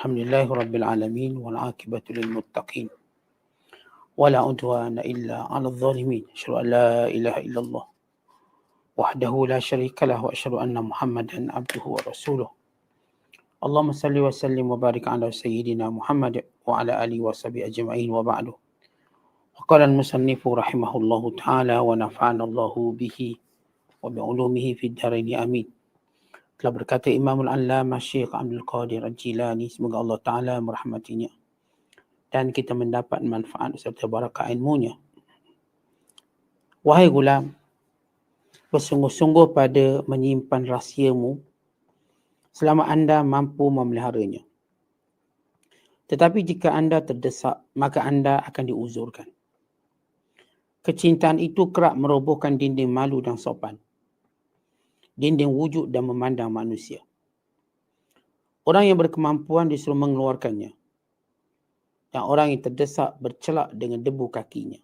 الحمد لله رب العالمين والعاقبة للمتقين. ولا عدوان إلا على الظالمين. أشهد أن لا إله إلا الله وحده لا شريك له وأشهد أن محمدا عبده ورسوله. اللهم صل وسلم وبارك على سيدنا محمد وعلى آله وصحبه أجمعين وبعد. وقال المصنف رحمه الله تعالى ونفعنا الله به وبعلومه في الدارين. آمين. Telah berkata Imam Al-Allamah Syekh Abdul Qadir Al-Jilani semoga Allah Ta'ala merahmatinya dan kita mendapat manfaat serta barakah ilmunya. Wahai gulam bersungguh-sungguh pada menyimpan rahsiamu selama anda mampu memeliharanya. Tetapi jika anda terdesak maka anda akan diuzurkan. Kecintaan itu kerap merobohkan dinding malu dan sopan dinding wujud dan memandang manusia. Orang yang berkemampuan disuruh mengeluarkannya. Dan orang yang terdesak bercelak dengan debu kakinya.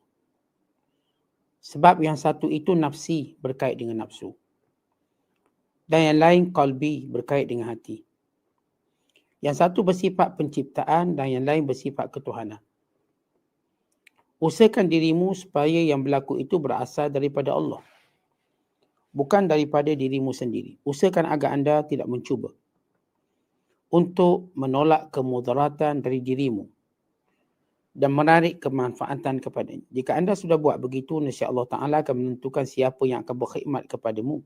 Sebab yang satu itu nafsi berkait dengan nafsu. Dan yang lain kalbi berkait dengan hati. Yang satu bersifat penciptaan dan yang lain bersifat ketuhanan. Usahakan dirimu supaya yang berlaku itu berasal daripada Allah bukan daripada dirimu sendiri. Usahakan agar anda tidak mencuba untuk menolak kemudaratan dari dirimu dan menarik kemanfaatan kepadanya. Jika anda sudah buat begitu, Nasya Allah Ta'ala akan menentukan siapa yang akan berkhidmat kepadamu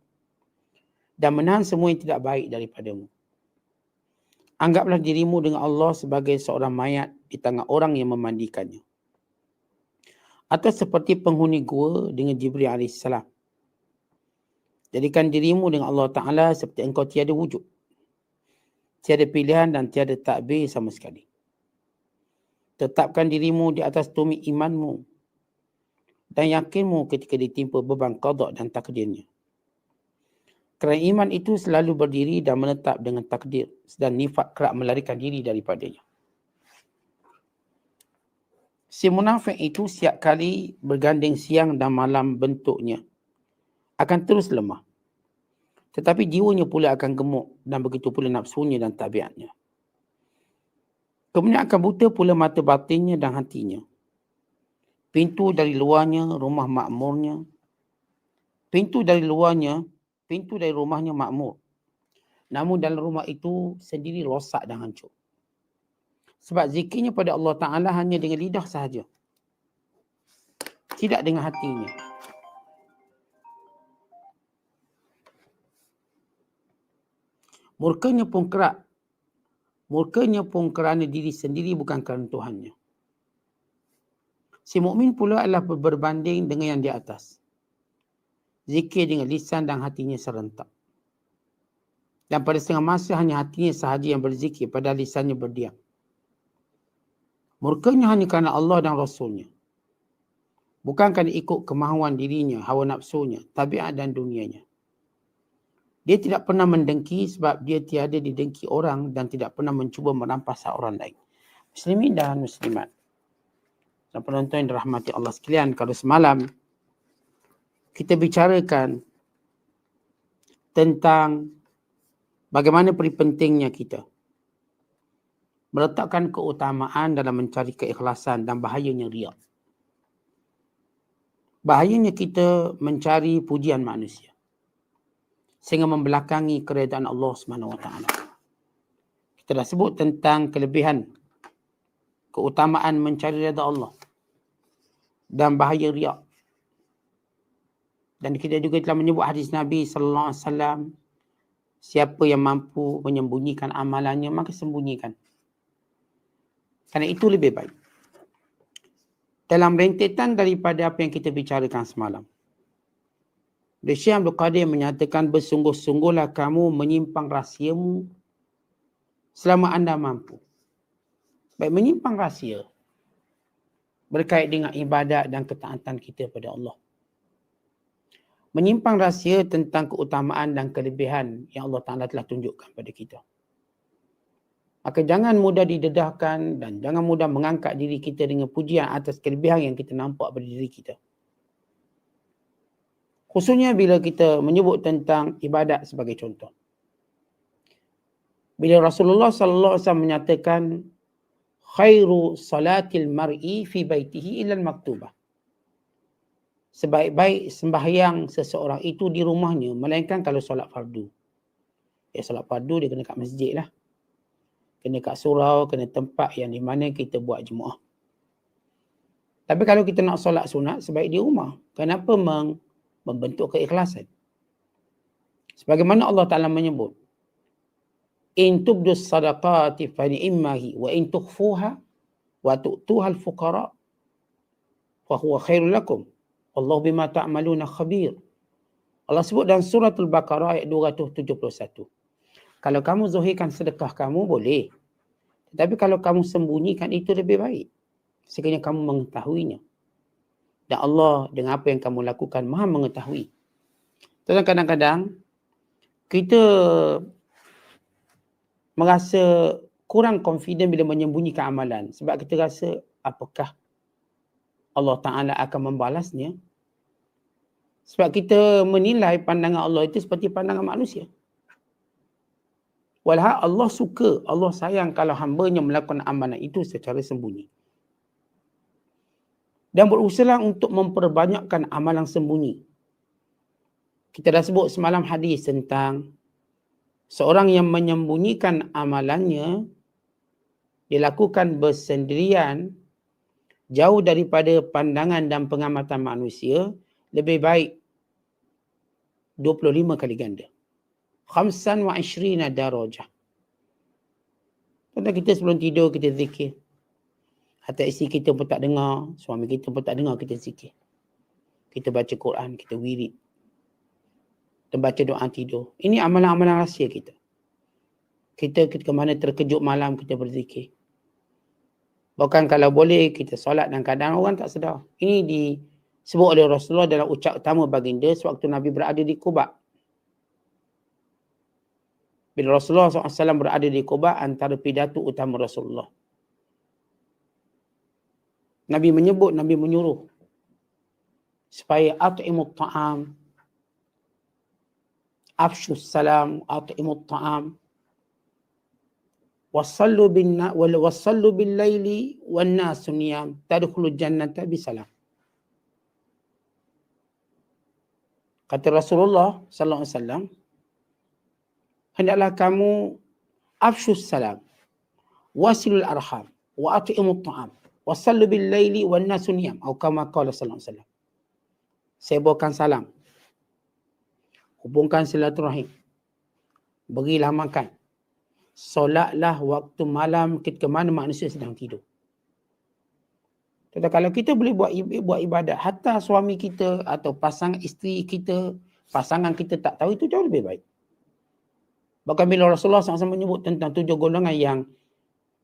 dan menahan semua yang tidak baik daripadamu. Anggaplah dirimu dengan Allah sebagai seorang mayat di tangan orang yang memandikannya. Atau seperti penghuni gua dengan Jibril AS Jadikan dirimu dengan Allah Ta'ala seperti engkau tiada wujud. Tiada pilihan dan tiada takbir sama sekali. Tetapkan dirimu di atas tumit imanmu dan yakinmu ketika ditimpa beban qadar dan takdirnya. Kerana iman itu selalu berdiri dan menetap dengan takdir dan nifak kerap melarikan diri daripadanya. Si munafik itu siap kali berganding siang dan malam bentuknya akan terus lemah. Tetapi jiwanya pula akan gemuk dan begitu pula nafsunya dan tabiatnya. Kemudian akan buta pula mata batinnya dan hatinya. Pintu dari luarnya, rumah makmurnya. Pintu dari luarnya, pintu dari rumahnya makmur. Namun dalam rumah itu sendiri rosak dan hancur. Sebab zikirnya pada Allah Ta'ala hanya dengan lidah sahaja. Tidak dengan hatinya. Murkanya pun kerak. Murkanya pun kerana diri sendiri bukan kerana Tuhannya. Si mukmin pula adalah berbanding dengan yang di atas. Zikir dengan lisan dan hatinya serentak. Dan pada setengah masa hanya hatinya sahaja yang berzikir pada lisannya berdiam. Murkanya hanya kerana Allah dan Rasulnya. Bukan kerana ikut kemahuan dirinya, hawa nafsunya, tabiat dan dunianya. Dia tidak pernah mendengki sebab dia tiada didengki orang dan tidak pernah mencuba merampas orang lain. Muslimin dan muslimat. Dan penonton yang dirahmati Allah sekalian, kalau semalam kita bicarakan tentang bagaimana pentingnya kita meletakkan keutamaan dalam mencari keikhlasan dan bahayanya riak. Bahayanya kita mencari pujian manusia sehingga membelakangi keredaan Allah SWT. Kita dah sebut tentang kelebihan keutamaan mencari redha Allah dan bahaya riak. Dan kita juga telah menyebut hadis Nabi sallallahu alaihi wasallam siapa yang mampu menyembunyikan amalannya maka sembunyikan. Karena itu lebih baik. Dalam rentetan daripada apa yang kita bicarakan semalam. Syekh Abdul Qadir menyatakan bersungguh-sungguhlah kamu menyimpang rahsiamu selama anda mampu. Baik menyimpang rahsia berkait dengan ibadat dan ketaatan kita pada Allah. Menyimpang rahsia tentang keutamaan dan kelebihan yang Allah Ta'ala telah tunjukkan pada kita. Maka jangan mudah didedahkan dan jangan mudah mengangkat diri kita dengan pujian atas kelebihan yang kita nampak pada diri kita. Khususnya bila kita menyebut tentang ibadat sebagai contoh. Bila Rasulullah sallallahu alaihi wasallam menyatakan khairu salatil mar'i fi baitihi illa al-maktubah. Sebaik-baik sembahyang seseorang itu di rumahnya melainkan kalau solat fardu. Ya solat fardu dia kena kat masjid lah. Kena kat surau, kena tempat yang di mana kita buat jemaah. Tapi kalau kita nak solat sunat sebaik di rumah. Kenapa membentuk keikhlasan? Sebagaimana Allah Ta'ala menyebut. In tubdus sadaqati fa ni'immahi wa in tukhfuha wa tu'tuha al-fuqara fa huwa khairul lakum. Allah bima ta'maluna khabir. Allah sebut dalam surah Al-Baqarah ayat 271. Kalau kamu zuhirkan sedekah kamu boleh. Tetapi kalau kamu sembunyikan itu lebih baik. Sekiranya kamu mengetahuinya. Dan Allah dengan apa yang kamu lakukan maha mengetahui. Tetapi kadang-kadang kita merasa kurang confident bila menyembunyikan amalan. Sebab kita rasa apakah Allah Ta'ala akan membalasnya? Sebab kita menilai pandangan Allah itu seperti pandangan manusia. Walhal Allah suka, Allah sayang kalau hambanya melakukan amalan itu secara sembunyi dan berusaha untuk memperbanyakkan amalan sembunyi kita dah sebut semalam hadis tentang seorang yang menyembunyikan amalannya dilakukan bersendirian jauh daripada pandangan dan pengamatan manusia lebih baik 25 kali ganda. Khamsan wa darajah. Tentang kita sebelum tidur kita zikir. Hatta isi kita pun tak dengar, suami kita pun tak dengar kita zikir. Kita baca Quran, kita wirid dan baca doa tidur. Ini amalan-amalan rahsia kita. Kita ke mana terkejut malam kita berzikir. Bahkan kalau boleh kita solat dan kadang orang tak sedar. Ini disebut oleh Rasulullah dalam ucap utama baginda sewaktu Nabi berada di Kuba. Bila Rasulullah SAW berada di Kuba antara pidato utama Rasulullah. Nabi menyebut, Nabi menyuruh supaya at'imut ta'am afshu salam at'imu ta'am wasallu bin wal wasallu bil laili wan nas niyam tadkhulu jannata bi salam kata Rasulullah sallallahu alaihi wasallam hendaklah kamu afshu salam wasilul arham wa at'imu ta'am wasallu bil laili wan nas niyam atau kama qala sallallahu sebarkan salam hubungkan silaturahim. Berilah makan. Solatlah waktu malam ketika mana manusia sedang tidur. Tetapi kalau kita boleh buat buat ibadat, hatta suami kita atau pasangan isteri kita, pasangan kita tak tahu itu jauh lebih baik. Bahkan bila Rasulullah SAW menyebut tentang tujuh golongan yang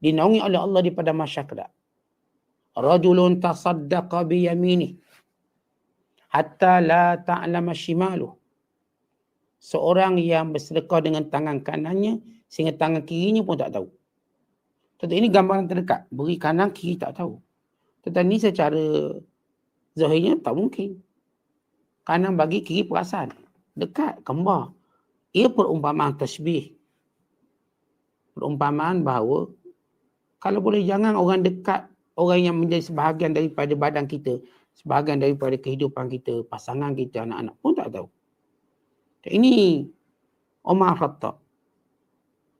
dinaungi oleh Allah di masyarakat. Rajulun tasaddaqa biyaminih hatta la ta'lama shimaluh seorang yang bersedekah dengan tangan kanannya sehingga tangan kirinya pun tak tahu. Tetapi ini gambaran terdekat. Beri kanan, kiri tak tahu. Tetapi ini secara zahirnya tak mungkin. Kanan bagi kiri perasan. Dekat, kembar. Ia perumpamaan tasbih. Perumpamaan bahawa kalau boleh jangan orang dekat, orang yang menjadi sebahagian daripada badan kita, sebahagian daripada kehidupan kita, pasangan kita, anak-anak pun tak tahu. Ini Omar Khattab.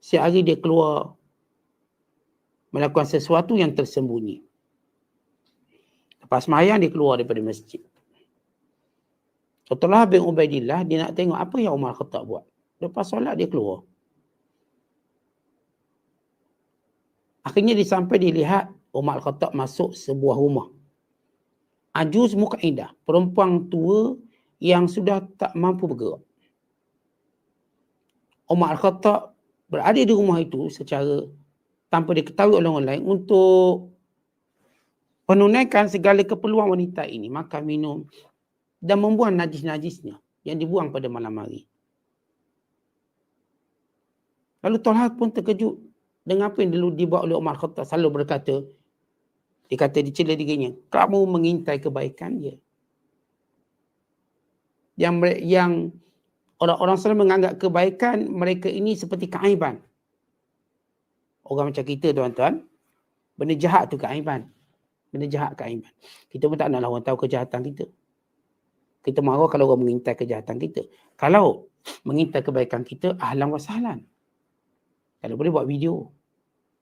Siap hari dia keluar melakukan sesuatu yang tersembunyi. Lepas semayang dia keluar daripada masjid. Setelah bin Ubaidillah dia nak tengok apa yang Omar Khattab buat. Lepas solat dia keluar. Akhirnya dia sampai dilihat Umar Khattab masuk sebuah rumah. Ajuz muka indah. Perempuan tua yang sudah tak mampu bergerak. Umar Al-Khattab berada di rumah itu secara tanpa diketahui oleh orang lain untuk menunaikan segala keperluan wanita ini. Makan, minum dan membuang najis-najisnya yang dibuang pada malam hari. Lalu Tolha pun terkejut dengan apa yang dulu dibuat oleh Umar Khattab selalu berkata dikata dicela dirinya kamu mengintai kebaikan dia yang yang orang-orang selalu menganggap kebaikan mereka ini seperti keaiban. Orang macam kita tuan-tuan, benda jahat tu keaiban. Benda jahat keaiban. Kita pun tak nak orang tahu kejahatan kita. Kita marah kalau orang mengintai kejahatan kita. Kalau mengintai kebaikan kita, ahlan wa sahlan. Kalau boleh buat video.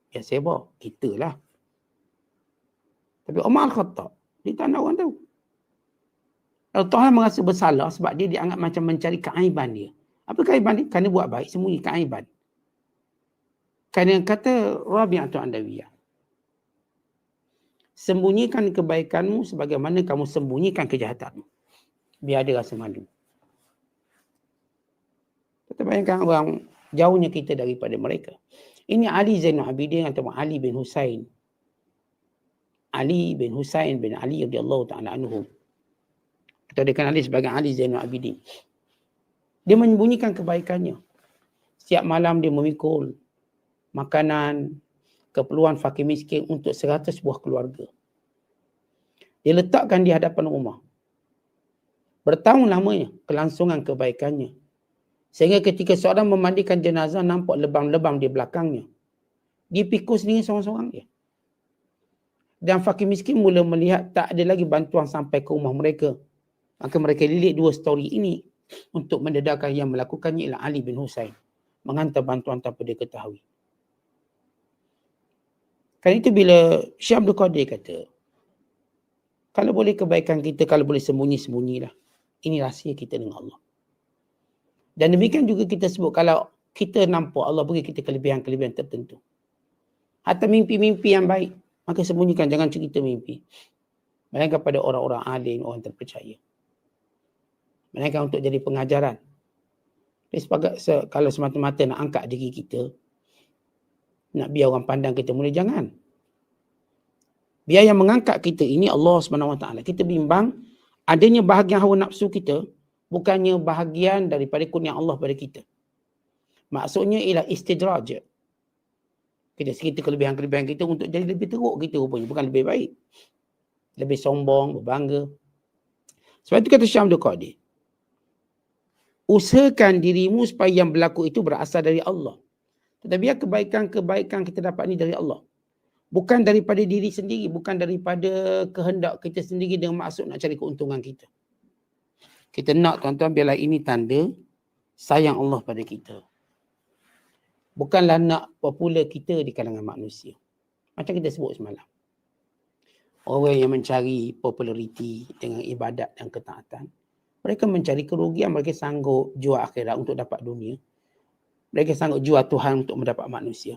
Ya saya bawa. Kita lah. Tapi Umar Khattab, dia tak nak orang tahu. Tuhan merasa bersalah sebab dia dianggap macam mencari keaiban dia. Apa keaiban dia? Kerana buat baik, sembunyi keaiban. Kerana kata Rabi'atul Andawiyah. Sembunyikan kebaikanmu sebagaimana kamu sembunyikan kejahatanmu. Biar ada rasa malu. Kita bayangkan orang jauhnya kita daripada mereka. Ini Ali Zainul Abidin atau Ali bin Husain. Ali bin Husain bin Ali radhiyallahu ta'ala anhu. Atau dikenali sebagai Ali Zainul Abidin. Dia menyembunyikan kebaikannya. Setiap malam dia memikul makanan, keperluan fakir miskin untuk seratus buah keluarga. Dia letakkan di hadapan rumah. Bertahun lamanya kelangsungan kebaikannya. Sehingga ketika seorang memandikan jenazah nampak lebam-lebam di belakangnya. Dia pikul sendiri seorang-seorang dia. Dan fakir miskin mula melihat tak ada lagi bantuan sampai ke rumah mereka. Maka mereka lilit dua story ini untuk mendedahkan yang melakukannya ialah Ali bin Husain. Menghantar bantuan tanpa dia ketahui. Kan itu bila Syekh Abdul Qadir kata, kalau boleh kebaikan kita, kalau boleh sembunyi-sembunyilah. Ini rahsia kita dengan Allah. Dan demikian juga kita sebut kalau kita nampak Allah beri kita kelebihan-kelebihan tertentu. Atau mimpi-mimpi yang baik, maka sembunyikan, jangan cerita mimpi. Melainkan pada orang-orang alim, orang terpercaya. Melainkan untuk jadi pengajaran. Sebagai, kalau semata-mata nak angkat diri kita, nak biar orang pandang kita mulai jangan. Biar yang mengangkat kita ini Allah SWT. Kita bimbang adanya bahagian hawa nafsu kita bukannya bahagian daripada kurnia Allah pada kita. Maksudnya ialah istidraj. Kita sekitar kelebihan-kelebihan kita untuk jadi lebih teruk kita rupanya. Bukan lebih baik. Lebih sombong, berbangga. Sebab itu kata Syam Qadir. Usahakan dirimu supaya yang berlaku itu berasal dari Allah. Tetapi kebaikan-kebaikan kita dapat ni dari Allah. Bukan daripada diri sendiri. Bukan daripada kehendak kita sendiri dengan maksud nak cari keuntungan kita. Kita nak tuan-tuan biarlah ini tanda sayang Allah pada kita. Bukanlah nak popular kita di kalangan manusia. Macam kita sebut semalam. Orang yang mencari populariti dengan ibadat dan ketaatan. Mereka mencari kerugian, mereka sanggup jual akhirat untuk dapat dunia mereka sanggup jual Tuhan untuk mendapat manusia.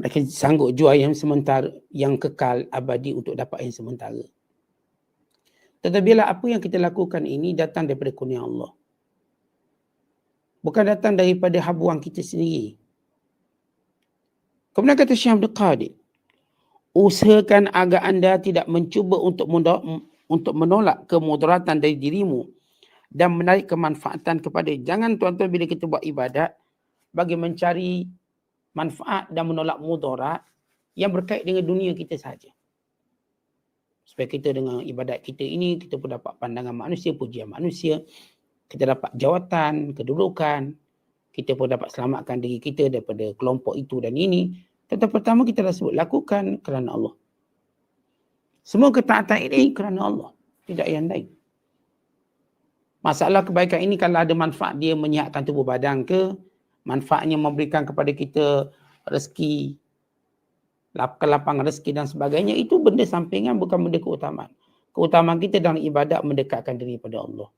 Mereka sanggup jual yang sementara, yang kekal abadi untuk dapat yang sementara. Tetapi bila apa yang kita lakukan ini datang daripada kurnia Allah. Bukan datang daripada habuan kita sendiri. Kemudian kata Syekh Abdul Qadir, usahakan agar anda tidak mencuba untuk untuk menolak kemudaratan dari dirimu dan menarik kemanfaatan kepada jangan tuan-tuan bila kita buat ibadat bagi mencari manfaat dan menolak mudarat yang berkait dengan dunia kita saja. Supaya kita dengan ibadat kita ini kita pun dapat pandangan manusia, pujian manusia, kita dapat jawatan, kedudukan, kita pun dapat selamatkan diri kita daripada kelompok itu dan ini. Tetapi pertama kita dah sebut lakukan kerana Allah. Semua ketaatan ini kerana Allah, tidak yang lain. Masalah kebaikan ini kalau ada manfaat dia menyihatkan tubuh badan ke, manfaatnya memberikan kepada kita rezeki, kelapangan rezeki dan sebagainya, itu benda sampingan bukan benda keutamaan. Keutamaan kita dalam ibadat mendekatkan diri pada Allah.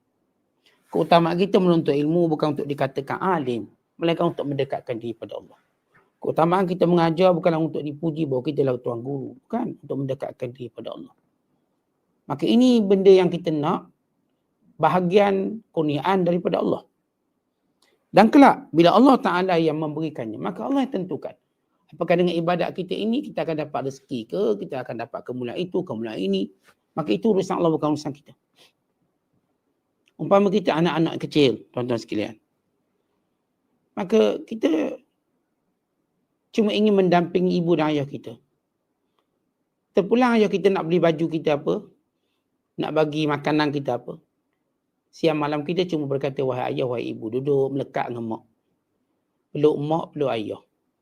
Keutamaan kita menuntut ilmu bukan untuk dikatakan alim, melainkan untuk mendekatkan diri pada Allah. Keutamaan kita mengajar bukanlah untuk dipuji bahawa kita adalah tuan guru. Bukan untuk mendekatkan diri pada Allah. Maka ini benda yang kita nak bahagian kurniaan daripada Allah. Dan kelak, bila Allah Ta'ala yang memberikannya, maka Allah yang tentukan. Apakah dengan ibadat kita ini, kita akan dapat rezeki ke, kita akan dapat kemuliaan itu, kemuliaan ini. Maka itu urusan Allah, bukan urusan kita. Umpama kita anak-anak kecil, tuan-tuan sekalian. Maka kita cuma ingin mendampingi ibu dan ayah kita. Terpulang ayah kita nak beli baju kita apa, nak bagi makanan kita apa siang malam kita cuma berkata wahai ayah, wahai ibu, duduk melekat dengan mak. Peluk mak, peluk ayah.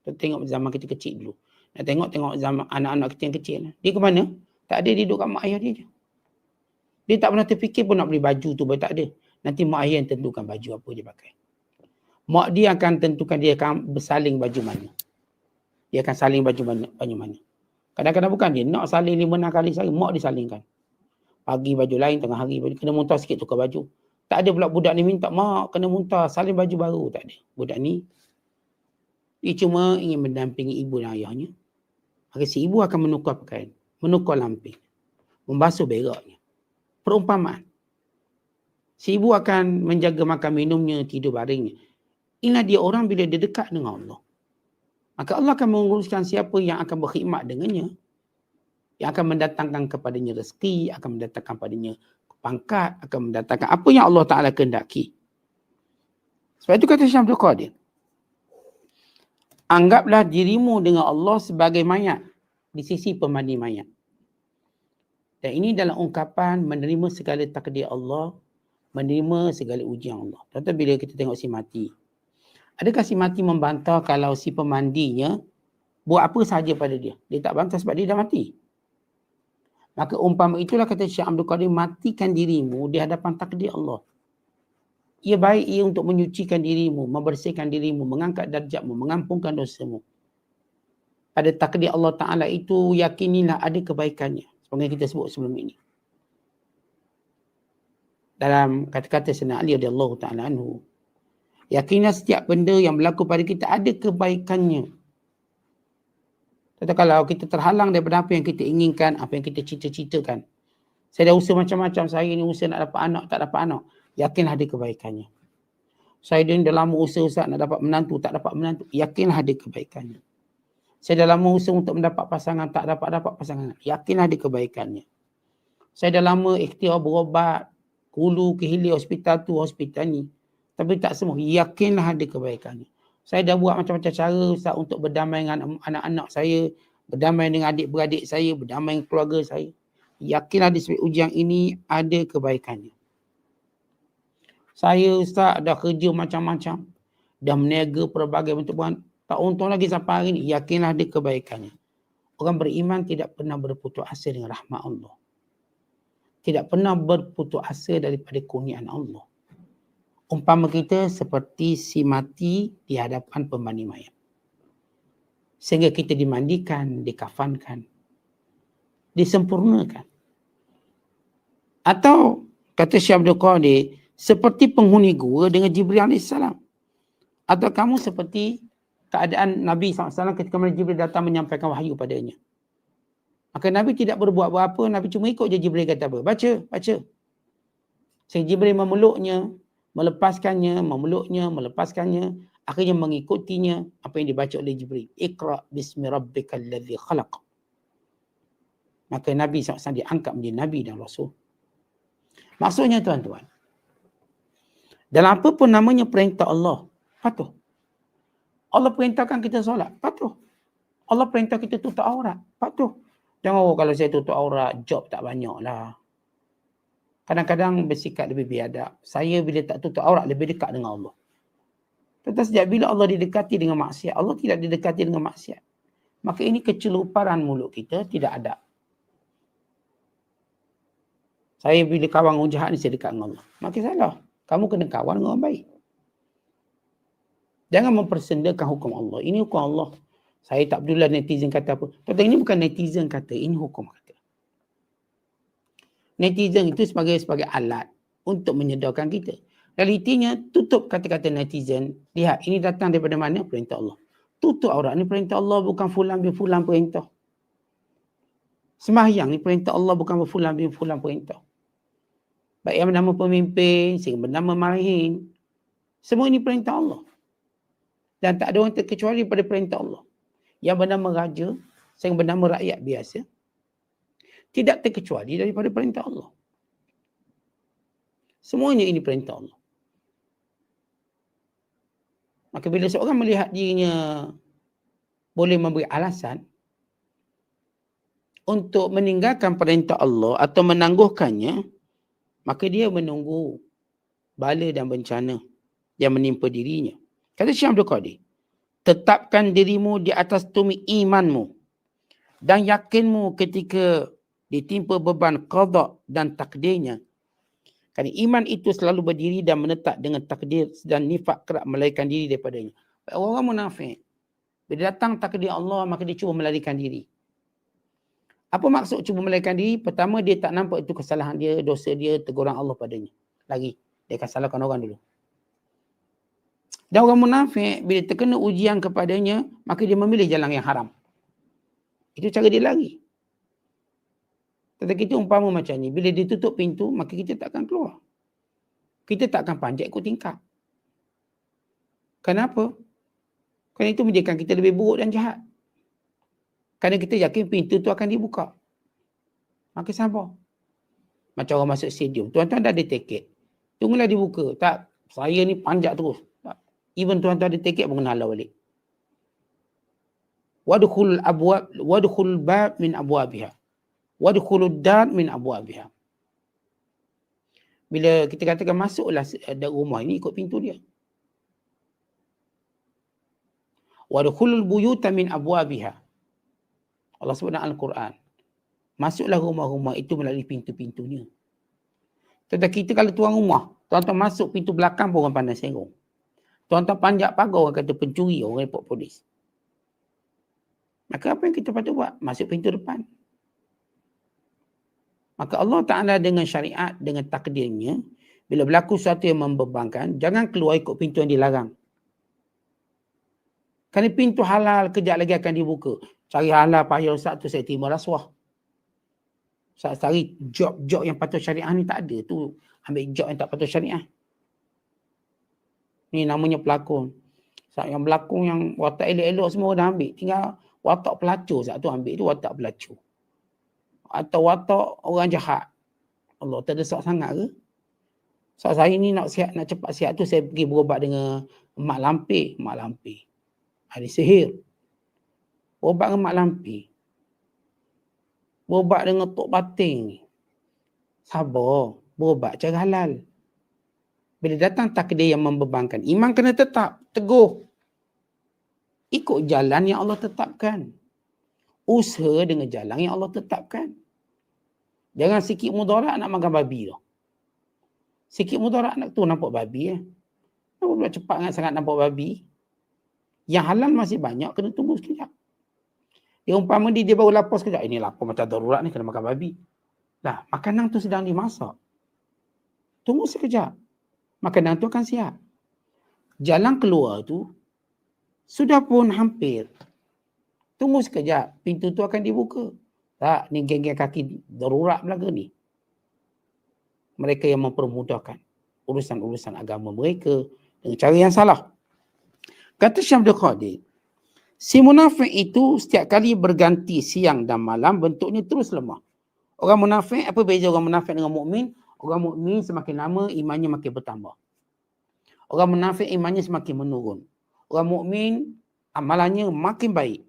Tengok zaman kita kecil dulu. Nak tengok tengok zaman anak-anak kita yang kecil. Dia ke mana? Tak ada dia duduk kat mak ayah dia je. Dia tak pernah terfikir pun nak beli baju tu, tak ada. Nanti mak ayah yang tentukan baju apa dia pakai. Mak dia akan tentukan dia akan bersaling baju mana. Dia akan saling baju mana. Baju mana. Kadang-kadang bukan dia nak saling lima enam kali saling, mak disalingkan. Pagi baju lain, tengah hari baju, kena muntah sikit tukar baju. Tak ada pula budak ni minta, mak kena muntah, saling baju baru. Tak ada. Budak ni, dia cuma ingin mendampingi ibu dan ayahnya. Maka si ibu akan menukar pakaian, menukar lamping, membasuh beraknya. Perumpamaan. Si ibu akan menjaga makan minumnya, tidur baringnya. Ingat dia orang bila dia dekat dengan Allah. Maka Allah akan menguruskan siapa yang akan berkhidmat dengannya. Yang akan mendatangkan kepadanya rezeki, akan mendatangkan kepadanya pangkat, akan mendatangkan apa yang Allah Ta'ala kendaki. Sebab itu kata Syekh Abdul Qadir. Anggaplah dirimu dengan Allah sebagai mayat di sisi pemandi mayat. Dan ini dalam ungkapan menerima segala takdir Allah, menerima segala ujian Allah. Contoh bila kita tengok si mati. Adakah si mati membantah kalau si pemandinya buat apa saja pada dia? Dia tak bantah sebab dia dah mati. Maka umpama itulah kata Syekh Abdul Qadir, matikan dirimu di hadapan takdir Allah. Ia baik ia untuk menyucikan dirimu, membersihkan dirimu, mengangkat darjatmu, mengampunkan dosamu. Pada takdir Allah Ta'ala itu, yakinilah ada kebaikannya. Yang kita sebut sebelum ini. Dalam kata-kata Sena Ali Allah Ta'ala anhu. Yakinlah setiap benda yang berlaku pada kita ada kebaikannya. Tetapi kalau kita terhalang daripada apa yang kita inginkan, apa yang kita cita-citakan. Saya dah usaha macam-macam. Saya ni usaha nak dapat anak, tak dapat anak. Yakinlah ada kebaikannya. Saya dah lama usaha Ustaz nak dapat menantu, tak dapat menantu. Yakinlah ada kebaikannya. Saya dah lama usaha untuk mendapat pasangan, tak dapat-dapat pasangan. Yakinlah ada kebaikannya. Saya dah lama ikhtiar berobat, hulu ke hilir hospital tu, hospital ni. Tapi tak semua. Yakinlah ada kebaikannya. Saya dah buat macam-macam cara Ustaz untuk berdamai dengan anak-anak saya, berdamai dengan adik-beradik saya, berdamai dengan keluarga saya. Yakinlah di sebab ujian ini ada kebaikannya. Saya Ustaz dah kerja macam-macam. Dah meniaga pelbagai bentuk. Tak untung lagi sampai hari ini. Yakinlah ada kebaikannya. Orang beriman tidak pernah berputus asa dengan rahmat Allah. Tidak pernah berputus asa daripada kurniaan Allah umpama kita seperti si mati di hadapan pembani mayat. Sehingga kita dimandikan, dikafankan, disempurnakan. Atau kata Syekh Abdul Qadir, seperti penghuni gua dengan Jibril AS. Atau kamu seperti keadaan Nabi SAW ketika mana Jibril datang menyampaikan wahyu padanya. Maka Nabi tidak berbuat apa-apa, Nabi cuma ikut je Jibril kata apa. Baca, baca. Sehingga Jibril memeluknya, melepaskannya, memeluknya, melepaskannya, akhirnya mengikutinya apa yang dibaca oleh Jibril. Iqra bismi rabbikal ladzi khalaq. Maka Nabi SAW diangkat menjadi Nabi dan Rasul. Maksudnya tuan-tuan, dalam apa pun namanya perintah Allah, patuh. Allah perintahkan kita solat, patuh. Allah perintah kita tutup aurat, patuh. Jangan oh, kalau saya tutup aurat, job tak banyak lah kadang-kadang bersikap lebih biadab. Saya bila tak tutup aurat lebih dekat dengan Allah. Tetapi sejak bila Allah didekati dengan maksiat, Allah tidak didekati dengan maksiat. Maka ini keceluparan mulut kita tidak ada. Saya bila kawan orang jahat ni saya dekat dengan Allah. Maka salah. Kamu kena kawan dengan orang baik. Jangan mempersendakan hukum Allah. Ini hukum Allah. Saya tak peduli netizen kata apa. Tetapi ini bukan netizen kata. Ini hukum kata netizen itu sebagai sebagai alat untuk menyedarkan kita. Realitinya tutup kata-kata netizen. Lihat ini datang daripada mana? Perintah Allah. Tutup aurat ni perintah Allah bukan fulan bin fulan perintah. Semahyang ni perintah Allah bukan fulan bin fulan perintah. Baik yang bernama pemimpin, sehingga bernama marihin. Semua ini perintah Allah. Dan tak ada orang terkecuali pada perintah Allah. Yang bernama raja, sehingga bernama rakyat biasa tidak terkecuali daripada perintah Allah. Semuanya ini perintah Allah. Maka bila seorang melihat dirinya boleh memberi alasan untuk meninggalkan perintah Allah atau menangguhkannya, maka dia menunggu bala dan bencana yang menimpa dirinya. Kata Syekh Abdul Qadir, tetapkan dirimu di atas tumi imanmu dan yakinmu ketika ditimpa beban qada dan takdirnya. Kerana iman itu selalu berdiri dan menetap dengan takdir dan nifak kerap melarikan diri daripadanya. Orang munafik, bila datang takdir Allah maka dia cuba melarikan diri. Apa maksud cuba melarikan diri? Pertama dia tak nampak itu kesalahan dia, dosa dia, teguran Allah padanya. Lagi, dia akan salahkan orang dulu. Dan orang munafik bila terkena ujian kepadanya, maka dia memilih jalan yang haram. Itu cara dia lari. Tetapi kita umpama macam ni, bila dia tutup pintu, maka kita tak akan keluar. Kita tak akan panjat ikut tingkap. Kenapa? Kerana itu menjadikan kita lebih buruk dan jahat. Kerana kita yakin pintu tu akan dibuka. Maka sabar. Macam orang masuk stadium. Tuan-tuan dah ada tiket. Tunggulah dibuka. Tak, saya ni panjat terus. Even tuan-tuan ada tiket pun kena halau balik. Wadkhul abwab wadkhul bab min abwabiha. Wadkhul dar min abwabiha. Bila kita katakan masuklah ada rumah ini ikut pintu dia. Wadkhul buyuta min abwabiha. Allah sebut dalam Al-Quran. Masuklah rumah-rumah itu melalui pintu-pintunya. Tetapi kita kalau tuan rumah, tuan-tuan masuk pintu belakang pun orang pandang serong. Tuan-tuan panjat pagar orang kata pencuri, orang report polis. Maka apa yang kita patut buat? Masuk pintu depan. Maka Allah Ta'ala dengan syariat, dengan takdirnya, bila berlaku sesuatu yang membebankan, jangan keluar ikut pintu yang dilarang. Kerana pintu halal kejap lagi akan dibuka. Cari halal payah Ustaz tu saya terima rasuah. Ustaz cari job-job yang patut syariah ni tak ada tu. Ambil job yang tak patut syariah. Ni namanya pelakon. Saat yang berlakon yang watak elok-elok semua dah ambil. Tinggal watak pelacur saat tu ambil tu watak pelacur. Atau watak orang jahat. Allah terdesak sangat ke? Saat saya ni nak sihat, nak cepat sihat tu saya pergi berobat dengan mak lampir. Mak lampir. Ada sihir. Berobat dengan mak lampir. Berobat dengan tok bating ni. Sabar. Berobat cara halal. Bila datang takdir yang membebankan. Iman kena tetap. Teguh. Ikut jalan yang Allah tetapkan. Usaha dengan jalan yang Allah tetapkan. Jangan sikit mudarat nak makan babi tu. Sikit mudarat nak tu nampak babi eh. Nampak pula cepat sangat nampak babi. Yang halal masih banyak, kena tunggu sekejap. Dia umpama dia, dia baru lapar sekejap. Ini lapar macam darurat ni, kena makan babi. Dah, makanan tu sedang dimasak. Tunggu sekejap. Makanan tu akan siap. Jalan keluar tu, sudah pun hampir. Tunggu sekejap, pintu tu akan dibuka. Tak, ni geng-geng kaki darurat belaka ni. Mereka yang mempermudahkan urusan-urusan agama mereka dengan cara yang salah. Kata Syekh Abdul Qadir, si munafik itu setiap kali berganti siang dan malam bentuknya terus lemah. Orang munafik, apa beza orang munafik dengan mukmin? Orang mukmin semakin lama imannya makin bertambah. Orang munafik imannya semakin menurun. Orang mukmin amalannya makin baik.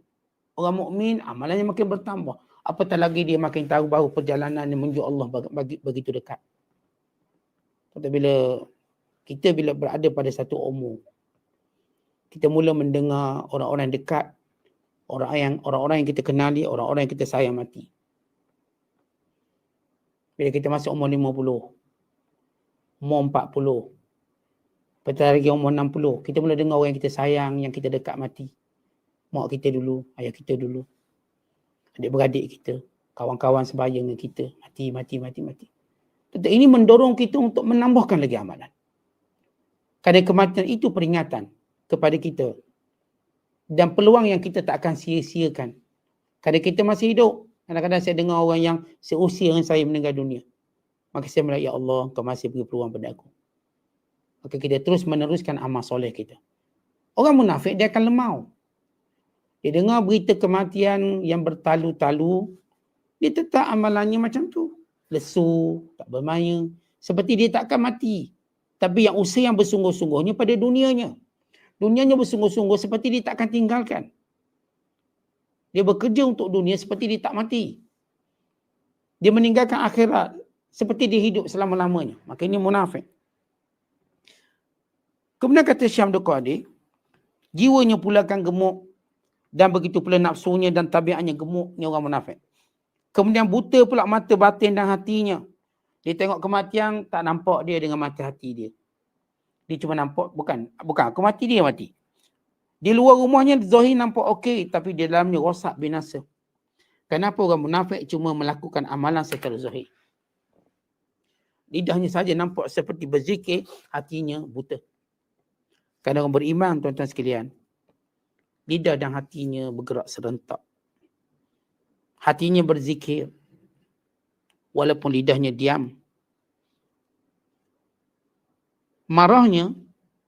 Orang mukmin amalannya makin bertambah. Apatah lagi dia makin tahu bahawa perjalanan menuju Allah begitu dekat. Tapi bila kita bila berada pada satu umur, kita mula mendengar orang-orang dekat, orang yang orang-orang yang kita kenali, orang-orang yang kita sayang mati. Bila kita masuk umur 50, umur 40, Petang lagi umur 60, kita mula dengar orang yang kita sayang, yang kita dekat mati. Mak kita dulu, ayah kita dulu. Adik-beradik kita, kawan-kawan sebaya dengan kita. Mati, mati, mati, mati. Tetapi ini mendorong kita untuk menambahkan lagi amalan. Kerana kematian itu peringatan kepada kita dan peluang yang kita tak akan sia-siakan. Kadang kita masih hidup, kadang-kadang saya dengar orang yang seusia dengan saya meninggal dunia. Maka saya melihat, Ya Allah, kau masih beri peluang pada aku. Maka kita terus meneruskan amal soleh kita. Orang munafik dia akan lemau. Dia dengar berita kematian yang bertalu-talu, dia tetap amalannya macam tu. Lesu, tak bermaya. Seperti dia tak akan mati. Tapi yang usaha yang bersungguh-sungguhnya pada dunianya dunianya bersungguh-sungguh seperti dia tak akan tinggalkan. Dia bekerja untuk dunia seperti dia tak mati. Dia meninggalkan akhirat seperti dia hidup selama-lamanya. Maka ini munafik. Kemudian kata Syam Abdul Qadir, Jiwanya pula akan gemuk. Dan begitu pula nafsunya dan tabiatnya gemuk. Ni orang munafik. Kemudian buta pula mata batin dan hatinya. Dia tengok kematian, tak nampak dia dengan mata hati dia. Dia cuma nampak, bukan, bukan aku mati, dia mati. Di luar rumahnya, Zahir nampak okey, tapi di dalamnya rosak binasa. Kenapa orang munafik cuma melakukan amalan secara zahir? Lidahnya saja nampak seperti berzikir, hatinya buta. Kerana orang beriman, tuan-tuan sekalian, lidah dan hatinya bergerak serentak. Hatinya berzikir, walaupun lidahnya diam. Marahnya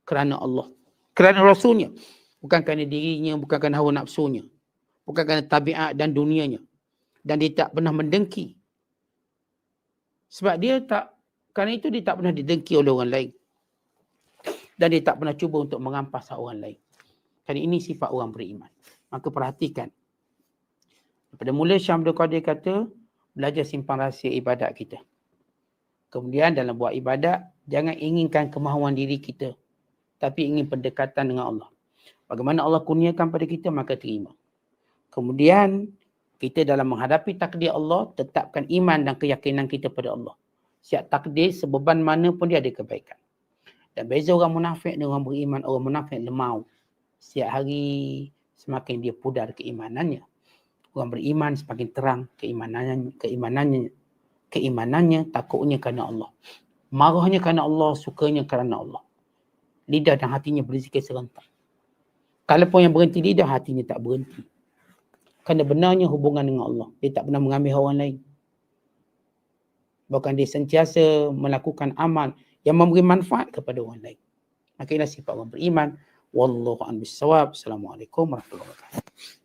kerana Allah, kerana Rasulnya. Bukan kerana dirinya, bukan kerana hawa nafsunya. Bukan kerana tabiat dan dunianya dan dia tak pernah mendengki. Sebab dia tak, kerana itu dia tak pernah didengki oleh orang lain. Dan dia tak pernah cuba untuk mengampas orang lain. Kerana ini sifat orang beriman. Maka perhatikan. Pada mula Syam Abdul Qadir kata, belajar simpan rahsia ibadat kita. Kemudian dalam buat ibadat, jangan inginkan kemahuan diri kita. Tapi ingin pendekatan dengan Allah. Bagaimana Allah kurniakan pada kita, maka terima. Kemudian kita dalam menghadapi takdir Allah, tetapkan iman dan keyakinan kita pada Allah. Siap takdir, sebeban mana pun dia ada kebaikan. Dan beza orang munafik dengan orang beriman, orang munafik lemau. Setiap hari semakin dia pudar keimanannya. Orang beriman semakin terang keimanannya, keimanannya, keimanannya, takutnya kerana Allah. Marahnya kerana Allah, sukanya kerana Allah. Lidah dan hatinya berzikir serentak. Kalau pun yang berhenti lidah, hatinya tak berhenti kerana benarnya hubungan dengan Allah. Dia tak pernah mengambil orang lain. Bahkan dia sentiasa melakukan amal yang memberi manfaat kepada orang lain. Maka inilah sifat orang beriman. A'lam bishawab. Assalamualaikum warahmatullahi wabarakatuh.